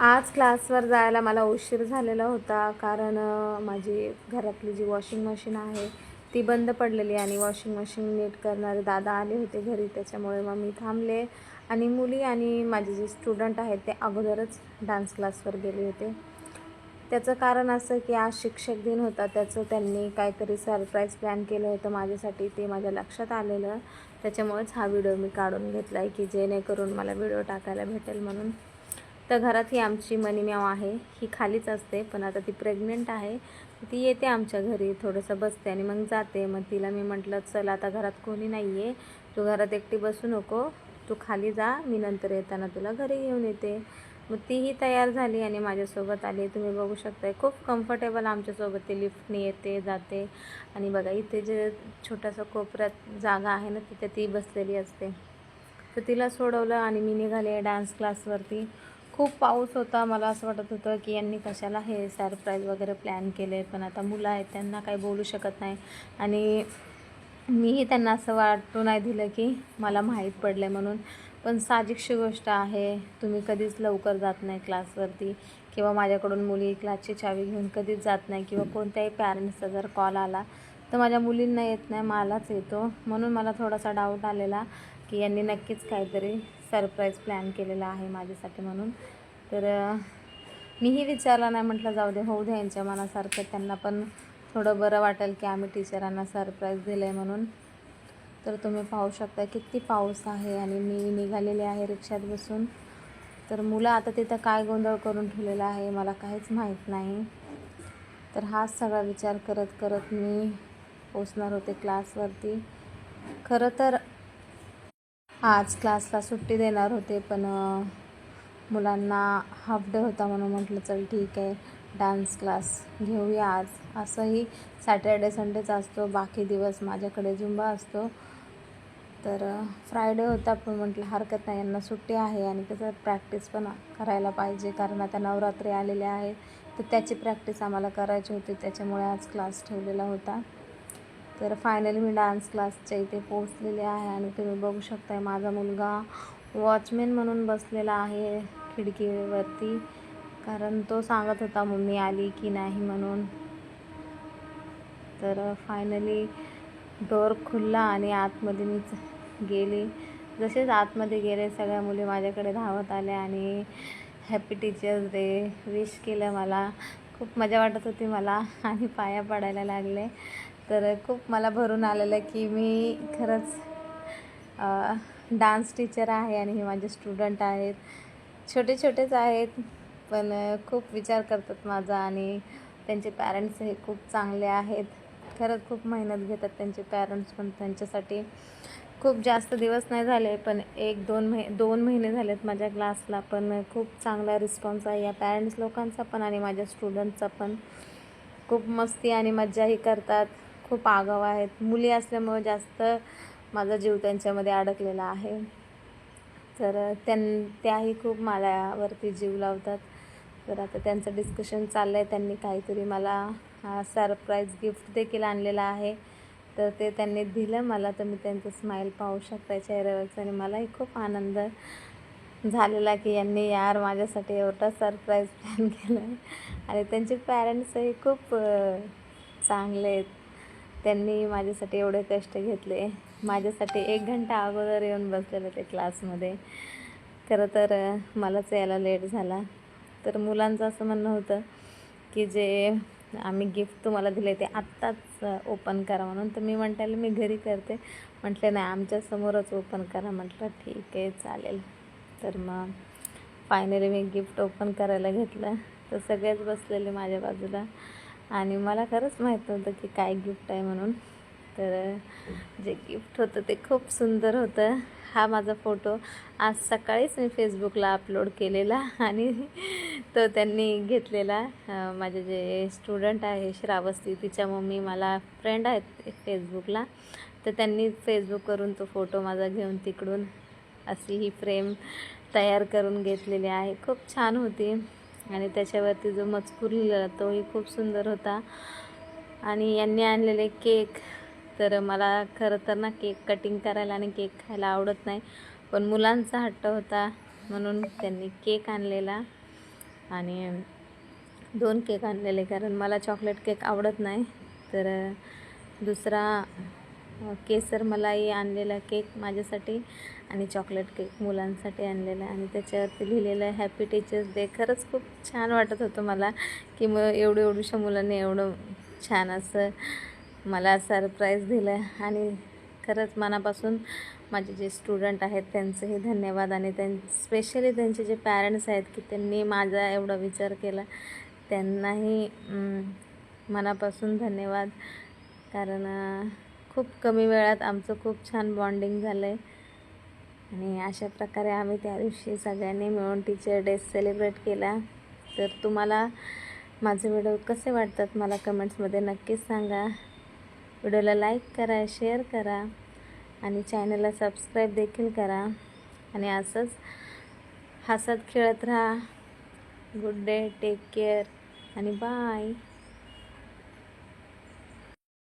आज क्लासवर जायला मला उशीर झालेला होता कारण माझी घरातली जी वॉशिंग मशीन आहे ती बंद पडलेली आणि वॉशिंग मशीन नीट करणारे दादा आले होते घरी त्याच्यामुळे मग मी थांबले. आणि मुली आणि माझे जे स्टुडंट आहेत ते अगोदरच डान्स क्लासवर गेले होते. त्याचं कारण असं की आज शिक्षक दिन होता त्याचं त्यांनी काहीतरी सरप्राईज प्लॅन केलं होतं माझ्यासाठी ते माझ्या लक्षात आलेलं. त्याच्यामुळेच हा व्हिडिओ मी काढून घेतला आहे की जेणेकरून मला व्हिडिओ टाकायला भेटेल म्हणून. तर घरात ही आमची मनीम्याव आहे. ही खालीच असते पण आता ती प्रेग्नेंट आहे. ती येते आमच्या घरी थोडंसं बसते आणि मग जाते. मग तिला मी म्हटलं चल आता घरात कोणी नाही आहे तू घरात एकटी बसू नको. तू खाली जा. मी नंतर येताना तुला घरी घेऊन येते. मग तीही तयार झाली आणि माझ्यासोबत आली. तुम्ही बघू शकताय खूप कम्फर्टेबल आमच्यासोबत ती लिफ्टने येते जाते. आणि बघा इथे जे छोटासा कोपऱ्यात जागा आहे ना तिथे ती बसलेली असते. तर तिला सोडवलं आणि मी निघाले डान्स क्लासवरती खूप पाऊस होता. मला असं वाटत होतं की यांनी कशाला हे सरप्राईज वगैरे प्लॅन केले. पण आता मुलं आहेत त्यांना काही बोलू शकत नाही. आणि मीही त्यांना असं वाटू नाही दिलं की मला माहीत पडलं आहे म्हणून. पण साहजिकशी गोष्ट आहे तुम्ही कधीच लवकर जात नाही क्लासवरती किंवा माझ्याकडून मुली क्लासची चावी घेऊन कधीच जात नाही किंवा कोणत्याही पॅरेंट्सचा जर कॉल आला तर माझ्या मुलींना येत नाही मलाच येतो. म्हणून मला थोडासा डाऊट आलेला की यांनी नक्कीच काहीतरी सरप्राईज प्लॅन केलेला आहे माझ्यासाठी म्हणून. तर मीही विचारला नाही म्हटलं जाऊ दे होऊ दे यांच्या मनासारखं. त्यांना पण थोडं बरं वाटेल की आम्ही टीचरांना सरप्राईज दिलं आहे म्हणून. तर तुम्ही पाहू शकता किती पाऊस आहे आणि मी निघालेले आहे रिक्षात बसून. तर मुलं आता तिथं काय गोंधळ करून ठेवलेला आहे मला काहीच माहीत नाही. तर हाच सगळा विचार करत करत मी पोचणार होते क्लासवरती खरं तर आज क्लासला सुट्टी देणार होते पण मुलांना हाफ डे होता म्हणून म्हटलं चल ठीक आहे डान्स क्लास घेऊया आज. असंही सॅटर्डे संडेच असतो बाकी दिवस माझ्याकडे झुंबा असतो. तर फ्रायडे होता पण म्हटलं हरकत नाही यांना सुट्टी आहे आणि त्याचं प्रॅक्टिस पण करायला पाहिजे कारण आता नवरात्री आलेले आहे. तर त्याची प्रॅक्टिस आम्हाला करायची होती त्याच्यामुळे आज क्लास ठेवलेला होता. तर फायनली मी डान्स क्लासच्या इथे पोहोचलेले आहे आणि तुम्ही बघू शकताय माझा मुलगा वॉचमॅन म्हणून बसलेला आहे खिडकीवरती. कारण तो सांगत होता मम्मी आली की नाही म्हणून. तर फायनली डोअर खुलला आणि आतमध्ये मी गेली. जसेच आतमध्ये गेले सगळ्या मुली माझ्याकडे धावत आल्या आणि हॅपी टीचर्स डे विश केलं मला. खूप मजा वाटत होती मला आणि पाया पडायला लागले. तर खूप मला भरून आलेलं की मी खरंच डान्स टीचर आहे आणि हे माझे स्टुडंट आहेत. छोटे छोटेच आहेत पण खूप विचार करतात माझा आणि त्यांचे पॅरेंट्स हे खूप चांगले आहेत. खरंच खूप मेहनत घेतात त्यांचे पॅरेंट्स पण त्यांच्यासाठी. खूप जास्त दिवस नाही झाले पण एक दोन महि दोन महिने झालेत माझ्या क्लासला पण खूप चांगला रिस्पॉन्स आहे या पॅरेंट्स लोकांचा पण आणि माझ्या स्टुडंटचा पण. खूप मस्ती आणि मज्जाही करतात. खूप आगाव आहेत. मुली असल्यामुळे जास्त माझा जीव त्यांच्यामध्ये अडकलेला आहे. तर त्यां त्याही खूप माझ्यावरती जीव लावतात. तर आता त्यांचं डिस्कशन चाललं आहे त्यांनी काहीतरी मला हा सरप्राईज गिफ्ट देखील आणलेला आहे. तर ते त्यांनी दिलं मला. तर मी त्यांचं स्माईल पाहू शकता. चेहऱ्यावरचं आणि मलाही खूप आनंद झालेला की यांनी यार माझ्यासाठी एवढा सरप्राईज प्लॅन केला आहे आणि त्यांचे पॅरेंट्सही खूप चांगले आहेत. त्यांनी माझ्यासाठी एवढे कष्ट घेतले. माझ्यासाठी एक घंटा अगोदर येऊन बसलेले ते क्लासमध्ये. खरं तर मलाच यायला लेट झाला. तर मुलांचं असं म्हणणं होतं की जे आम्ही गिफ्ट तुम्हाला दिले ते आत्ताच ओपन करा म्हणून. तर मी म्हटलं मी घरी करते. म्हटले नाही आमच्यासमोरच ओपन करा. म्हटलं ठीक आहे चालेल. तर मग फायनली मी गिफ्ट ओपन करायला घेतलं. तर सगळेच बसलेले माझ्या बाजूला. आणि मला खरंच माहीत नव्हतं की काय गिफ्ट आहे म्हणून. तर जे गिफ्ट होतं ते खूप सुंदर होतं. हा माझा फोटो आज सकाळीच मी फेसबुकला अपलोड केलेला आणि तो त्यांनी घेतलेला. माझे जे स्टुडंट आहे श्रावस्ती तिच्या मम्मी मला फ्रेंड आहेत फेसबुकला तर त्यांनी फेसबुकवरून तो फोटो माझा घेऊन तिकडून अशी ही फ्रेम तयार करून घेतलेली आहे. खूप छान होती. आणि त्याच्यावरती जो मजकूर लिहिलेला तोही खूप सुंदर होता. आणि यांनी आणलेले केक तर मला खरं तर ना केक कटिंग करायला आणि केक खायला आवडत नाही. पण मुलांचा हट्ट होता म्हणून त्यांनी केक आणलेला. आणि दोन केक आणलेले कारण मला चॉकलेट केक आवडत नाही. तर दुसरा हो, केसर मलाई आणलेला केक माझ्यासाठी आणि चॉकलेट केक मुलांसाठी आणलेला आणि त्याच्यावरती लिहिलेलं आहे हॅपी टीचर्स डे खरंच खूप छान वाटत होतं मला की मग एवढं एवढ्याशा मुलांनी एवढं छान असं मला सरप्राईज दिलं आणि खरंच मनापासून माझे जे स्टुडंट आहेत त्यांचंही धन्यवाद आणि त्यां स्पेशली त्यांचे जे पॅरेंट्स आहेत की त्यांनी माझा एवढा विचार केला त्यांनाही मनापासून धन्यवाद. कारण खूप कमी वेळात आमचं खूप छान बॉन्डिंग झालं आहे आणि अशा प्रकारे आम्ही त्या दिवशी सगळ्यांनी मिळून टीचर डे सेलिब्रेट केला. तर तुम्हाला माझे व्हिडिओ कसे वाटतात मला कमेंट्समध्ये नक्कीच सांगा. व्हिडिओला लाईक करा शेअर करा आणि चॅनलला सबस्क्राईब देखील करा. आणि असंच हसत खेळत राहा. गुड डे टेक केअर आणि बाय